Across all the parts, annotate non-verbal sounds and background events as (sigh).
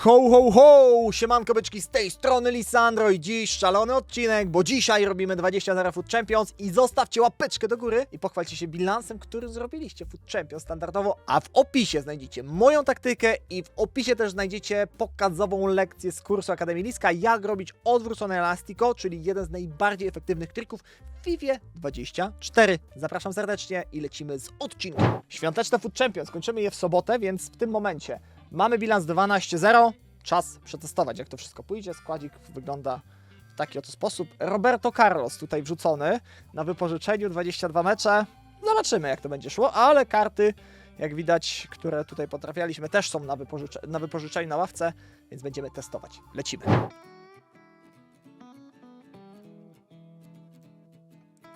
Ho, ho, ho! Siemanko byczki, z tej strony Lisandro i dziś szalony odcinek, bo dzisiaj robimy 20 0 Food Champions i zostawcie łapeczkę do góry i pochwalcie się bilansem, który zrobiliście Food Champions standardowo, a w opisie znajdziecie moją taktykę i w opisie też znajdziecie pokazową lekcję z kursu Akademii Liska, jak robić odwrócone elastiko, czyli jeden z najbardziej efektywnych trików w FIFA 24. Zapraszam serdecznie i lecimy z odcinkiem. Świąteczne Food Champions, kończymy je w sobotę, więc w tym momencie Mamy bilans 12-0. Czas przetestować, jak to wszystko pójdzie. Składzik wygląda w taki oto sposób. Roberto Carlos tutaj wrzucony na wypożyczeniu, 22 mecze. Zobaczymy, jak to będzie szło, ale karty, jak widać, które tutaj potrafialiśmy, też są na, wypożycze na wypożyczeniu na ławce, więc będziemy testować. Lecimy.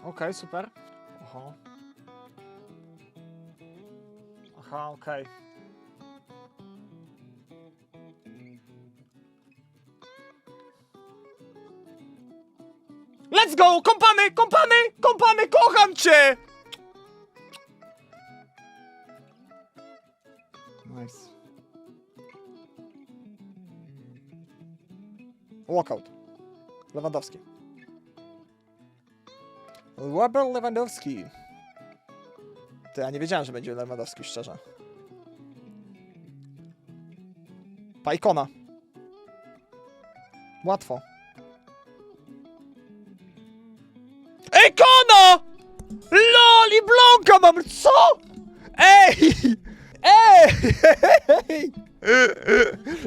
Okej, super. Aha. Aha, okej. Let's go! Kąpamy! Kąpamy! Kąpamy! Kocham cię! Nice. Walkout. Lewandowski. Robert Lewandowski. Ty, ja nie wiedziałem, że będzie Lewandowski, szczerze. Pajkona. Łatwo. Blonka mam, co? Ej! Ej!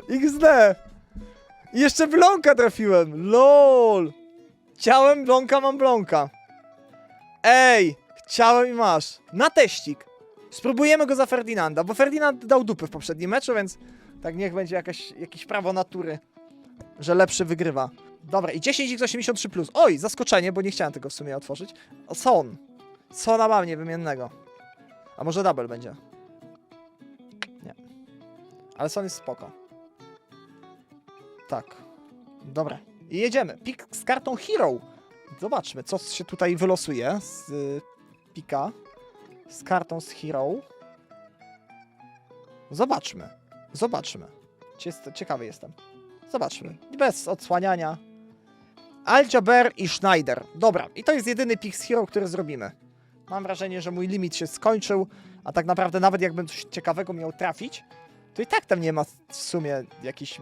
XD! Jeszcze blonka trafiłem, lol! Chciałem blonka, mam blonka. Ej! Chciałem i masz. Na teścik. Spróbujemy go za Ferdynanda, bo Ferdynand dał dupy w poprzednim meczu, więc tak niech będzie jakaś, jakieś prawo natury, że lepszy wygrywa. Dobra, i 10x83+. Plus. Oj, zaskoczenie, bo nie chciałem tego w sumie otworzyć. O, Son. Sona mam niewymiennego. A może double będzie? Nie. Ale Son jest spoko. Tak. Dobra. I jedziemy. Pik z kartą Hero. Zobaczmy, co się tutaj wylosuje z y, pika. Z kartą z Hero. Zobaczmy. Zobaczmy. Cie- Ciekawy jestem. Zobaczmy. Bez odsłaniania. Aljaber i Schneider. Dobra, i to jest jedyny pick z Hero, który zrobimy. Mam wrażenie, że mój limit się skończył, a tak naprawdę nawet jakbym coś ciekawego miał trafić, to i tak tam nie ma w sumie jakiejś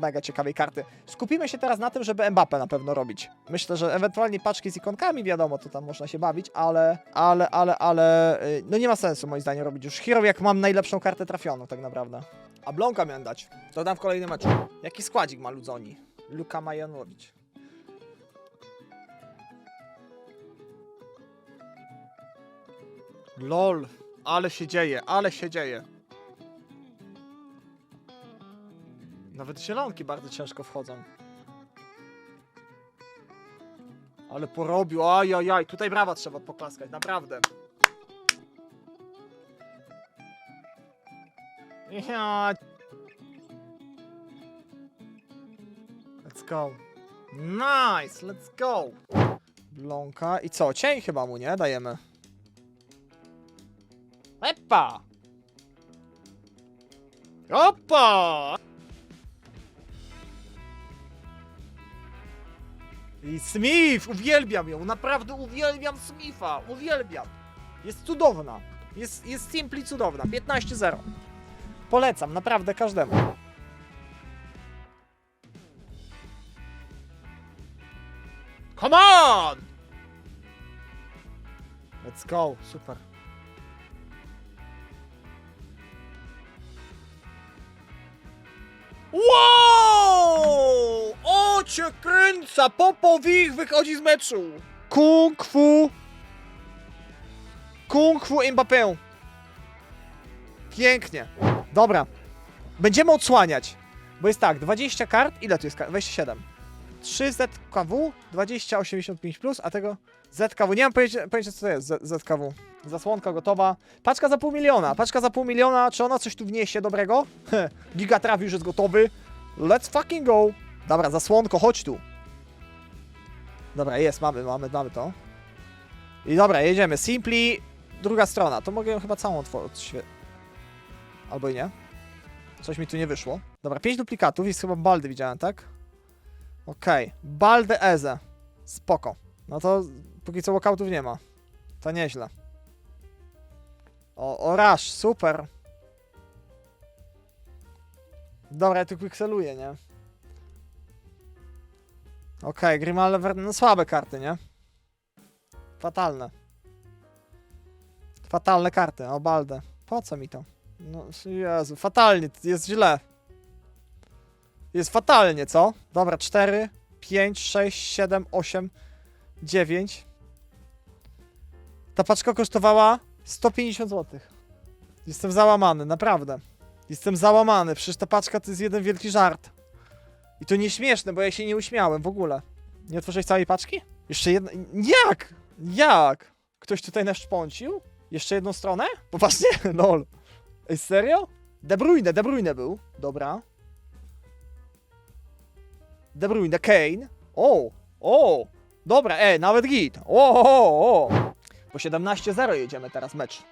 mega ciekawej karty. Skupimy się teraz na tym, żeby Mbappe na pewno robić. Myślę, że ewentualnie paczki z ikonkami, wiadomo, to tam można się bawić, ale, ale, ale, ale, y, no nie ma sensu moim zdaniem robić już Hero, jak mam najlepszą kartę trafioną tak naprawdę. A Blonka miałem dać. To dam w kolejnym meczu. Jaki składzik ma Ludzoni? Luka Majanowicz. LOL, ale się dzieje, ale się dzieje. Nawet zielonki bardzo ciężko wchodzą. Ale porobił, ajajaj, tutaj brawa trzeba poklaskać, naprawdę. Ja. Let's go. Nice, let's go. Blonka i co, cień chyba mu, nie? Dajemy. Epa! Opa! I Smith! Uwielbiam ją! Naprawdę uwielbiam Smitha! Uwielbiam! Jest cudowna! Jest, jest simply cudowna. 15-0. Polecam, naprawdę każdemu. Come on! Let's go, super. Wow! O cię kręca! Popowich wychodzi z meczu! Kung Fu! Kung Fu Mbappé. Pięknie. Dobra. Będziemy odsłaniać. Bo jest tak, 20 kart. Ile tu jest kart? 27. 3 ZKW, 20, 85 plus, a tego ZKW. Nie mam pojęcia, pojęcia co to jest Z- ZKW. Zasłonka gotowa. Paczka za pół miliona. Paczka za pół miliona. Czy ona coś tu wniesie dobrego? Heh, Giga trafi już jest gotowy. Let's fucking go. Dobra, zasłonko, chodź tu. Dobra, jest, mamy, mamy, mamy to. I dobra, jedziemy. Simply, druga strona. To mogę ją chyba całą otworzyć. Albo i nie. Coś mi tu nie wyszło. Dobra, 5 duplikatów, jest chyba Baldy widziałem, tak? Okej, Balde Eze. Spoko. No to póki co walkoutów nie ma. To nieźle. O, o Rush, super. Dobra, ja tu pikseluję, nie? Okej, Grimal Lever... No słabe karty, nie? Fatalne. Fatalne karty, o Baldę. Po co mi to? No, Jezu, fatalnie, jest źle. Jest fatalnie, co? Dobra, 4, 5, 6, 7, 8, 9. Ta paczka kosztowała 150 zł. Jestem załamany, naprawdę. Jestem załamany, przecież ta paczka to jest jeden wielki żart. I to nieśmieszne, bo ja się nie uśmiałem w ogóle. Nie otworzyłeś całej paczki? Jeszcze jedna... Jak? Jak? Ktoś tutaj naszpącił? Jeszcze jedną stronę? Popatrzcie, (laughs) lol. Ej, serio? De Bruyne, De Bruyne był. Dobra. De Bruyne, Kane. O, o. Dobra, e, nawet git. O, o, o. Po 17-0 jedziemy teraz mecz.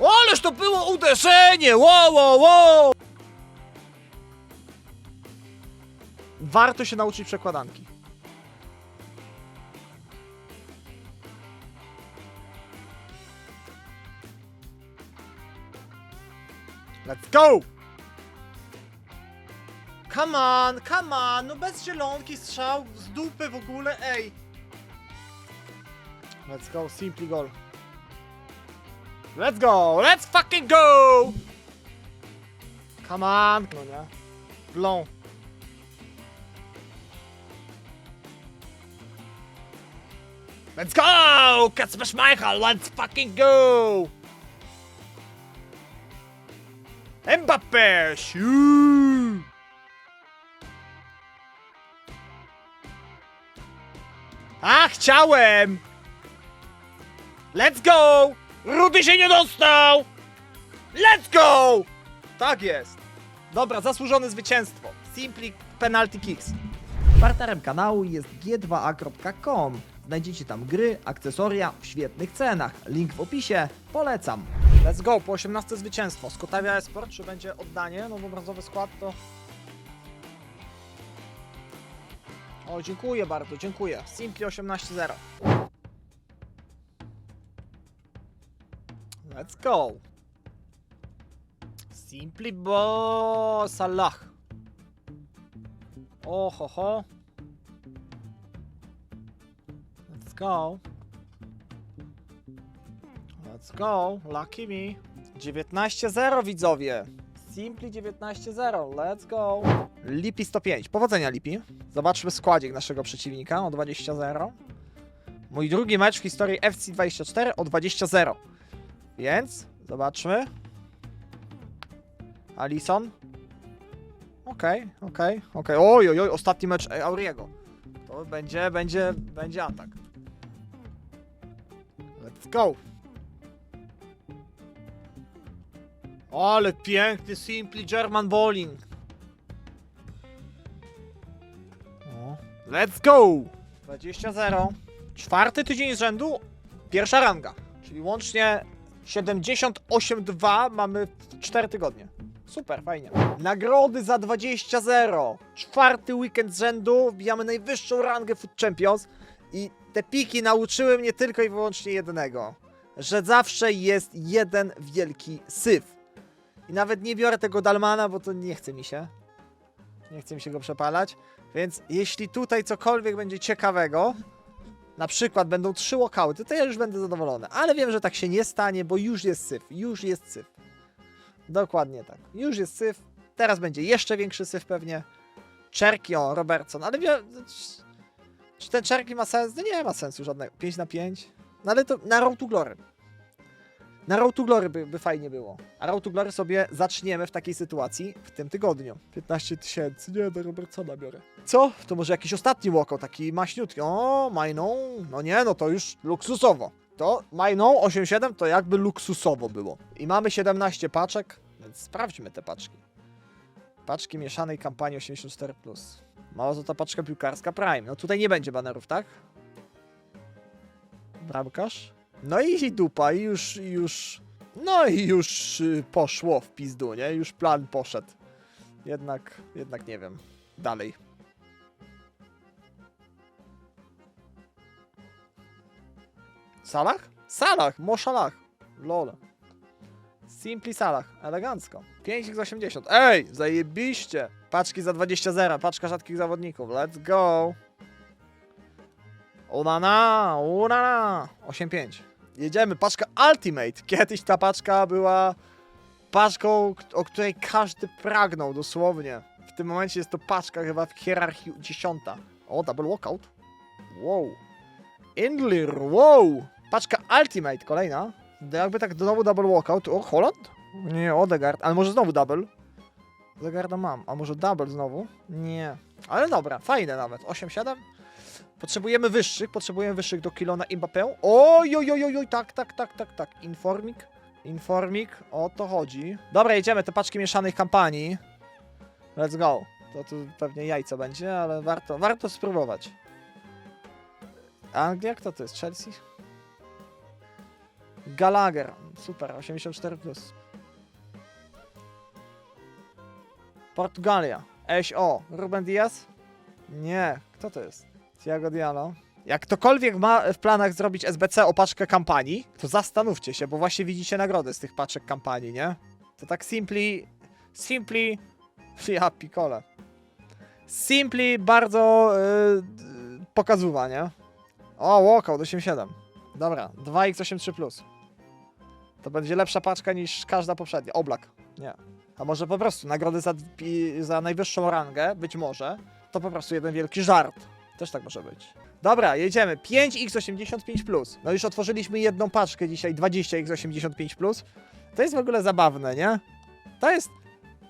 O, ależ to było uderzenie! Wow, wow! Warto się nauczyć przekładanki. Let's go! Come on, come on, no bez zielonki strzał z dupy w ogóle, ej! Let's go, simply goal. Let's go, let's fucking go! Come on! No nie. Blą. Let's go! Kacper Schmeichel, let's fucking go! Mbappé! Siu! A, chciałem! Let's go! Rudy się nie dostał! Let's go! Tak jest. Dobra, zasłużone zwycięstwo. Simply Penalty Kicks. Partnerem kanału jest g2a.com. Znajdziecie tam gry, akcesoria w świetnych cenach. Link w opisie. Polecam. Let's go, po 18 zwycięstwo. Skotawia Esport, czy będzie oddanie? Nowobrazowy skład to... O, dziękuję bardzo, dziękuję. Simply 18-0. Let's go. Simply bo Salah. O ho. Let's go. Let's go. Lucky me. 19-0 widzowie. Simply 19-0. Let's go. Lipi 105. Powodzenia Lipi. Zobaczmy składzik naszego przeciwnika o 20-0. Mój drugi mecz w historii FC24 o 20-0. Więc zobaczmy. Alison. Okej, okej, okej. Oj, oj, oj, ostatni mecz e, Auriego. To będzie, będzie, będzie atak. Let's go. Ale piękny Simply German Bowling. Let's go! 20-0. Czwarty tydzień z rzędu. Pierwsza ranga. Czyli łącznie 78-2 mamy w 4 tygodnie. Super, fajnie. Nagrody za 20-0. Czwarty weekend z rzędu. Wbijamy najwyższą rangę Food Champions. I te piki nauczyły mnie tylko i wyłącznie jednego. Że zawsze jest jeden wielki syf. I nawet nie biorę tego Dalmana, bo to nie chce mi się. Nie chce mi się go przepalać. Więc jeśli tutaj cokolwiek będzie ciekawego, na przykład będą trzy walkouty, to ja już będę zadowolony. Ale wiem, że tak się nie stanie, bo już jest syf. Już jest syf. Dokładnie tak. Już jest syf. Teraz będzie jeszcze większy syf pewnie. Czerki, o, Robertson. Ale wie, czy ten Czerki ma sens? No nie ma sensu żadnego. 5 na 5. No ale to na Road to Glory. Na Road to Glory by, by fajnie było. A Road to Glory sobie zaczniemy w takiej sytuacji w tym tygodniu. 15 tysięcy. Nie, do Robertsona biorę. Co? To może jakiś ostatni walkout, taki maśniutki. O, Majną. No nie, no to już luksusowo. To Majną 8.7 to jakby luksusowo było. I mamy 17 paczek, więc sprawdźmy te paczki. Paczki mieszanej kampanii 84+. Mała złota paczka piłkarska Prime. No tutaj nie będzie banerów, tak? Bramkarz. No i dupa, i już, już No i już y, poszło w pizdu, nie? Już plan poszedł. Jednak, jednak nie wiem. Dalej. Salah? Salah, Mo Salah. Lol. Simply Salah, elegancko. 5x80. Ej, zajebiście. Paczki za 20 zera, paczka rzadkich zawodników. Let's go. Unana, unana. 8-5. Jedziemy, paczka Ultimate. Kiedyś ta paczka była paczką, o której każdy pragnął, dosłownie. W tym momencie jest to paczka chyba w hierarchii dziesiąta. O, double walkout. Wow. Indlir, wow. Paczka Ultimate, kolejna. Jakby tak znowu double walkout. O, Holland? Nie, Odegaard, ale może znowu double. Odegaarda mam, a może double znowu? Nie. Ale dobra, fajne nawet. 8-7. Potrzebujemy wyższych, potrzebujemy wyższych do Kilona i Mbappé. Oj, oj, oj, oj, tak, tak, tak, tak, tak. Informik, informik, o to chodzi. Dobra, jedziemy, te paczki mieszanych kampanii. Let's go. To tu pewnie jajco będzie, ale warto, warto spróbować. Anglia, kto to jest? Chelsea? Gallagher, super, 84+. Plus. Portugalia, SO, Ruben Diaz? Nie, kto to jest? Thiago Diallo. Jak ktokolwiek ma w planach zrobić SBC o paczkę kampanii, to zastanówcie się, bo właśnie widzicie nagrody z tych paczek kampanii, nie? To tak simply, simply, (laughs) ja pikole. Simply bardzo yy, pokazuwa, nie? O, walkout 8.7. Dobra, 2x83+. Plus. To będzie lepsza paczka niż każda poprzednia. Oblak. Nie. A może po prostu nagrody za, za najwyższą rangę, być może, to po prostu jeden wielki żart. Też tak może być. Dobra, jedziemy. 5x85+. No już otworzyliśmy jedną paczkę dzisiaj, 20x85+. To jest w ogóle zabawne, nie? To jest,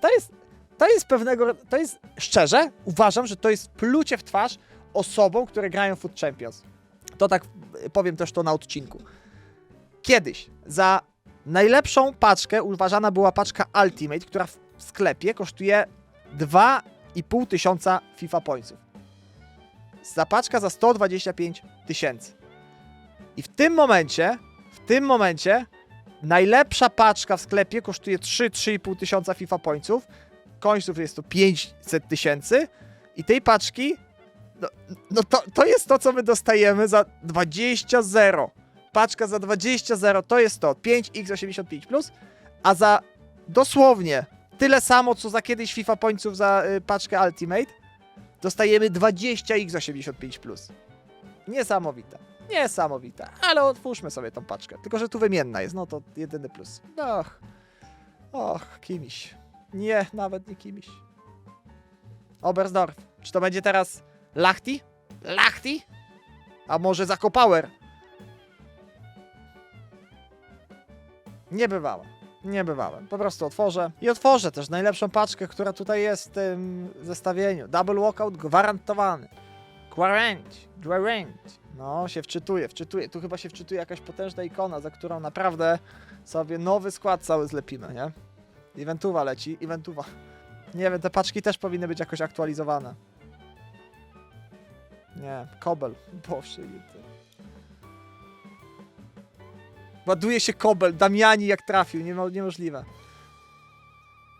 to jest, to jest pewnego, to jest, szczerze, uważam, że to jest plucie w twarz osobom, które grają Food Champions. To tak y, powiem też to na odcinku. Kiedyś za najlepszą paczkę uważana była paczka Ultimate, która w sklepie kosztuje 2,5 tysiąca FIFA Pointsów. Za paczka za 125 tysięcy. I w tym momencie, w tym momencie najlepsza paczka w sklepie kosztuje 3-3,5 tysiąca FIFA Pointsów. Końców jest to 500 tysięcy. I tej paczki, no, no to, to jest to, co my dostajemy za 20 zero. Paczka za 20 zero to jest to 5x85+, plus, a za dosłownie tyle samo, co za kiedyś FIFA Pointsów za y, paczkę Ultimate, dostajemy 20x85+. Plus. Niesamowite. Niesamowite. Ale otwórzmy sobie tą paczkę. Tylko, że tu wymienna jest, no to jedyny plus. Och. Och, kimiś. Nie, nawet nie kimiś. Oberstdorf. Czy to będzie teraz Lachti? Lachti? A może Zakopower? Nie Nie bywałem. Po prostu otworzę. I otworzę też najlepszą paczkę, która tutaj jest w tym zestawieniu. Double walkout gwarantowany. Guarantee. Guarantee. No, się wczytuje, wczytuje. Tu chyba się wczytuje jakaś potężna ikona, za którą naprawdę sobie nowy skład cały zlepimy, nie? Eventuwa leci, eventuwa. Nie wiem, te paczki też powinny być jakoś aktualizowane. Nie, kobel. Boże, to. Ładuje się kobel, Damiani jak trafił, niemo, niemożliwe.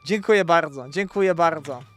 Dziękuję bardzo, dziękuję bardzo.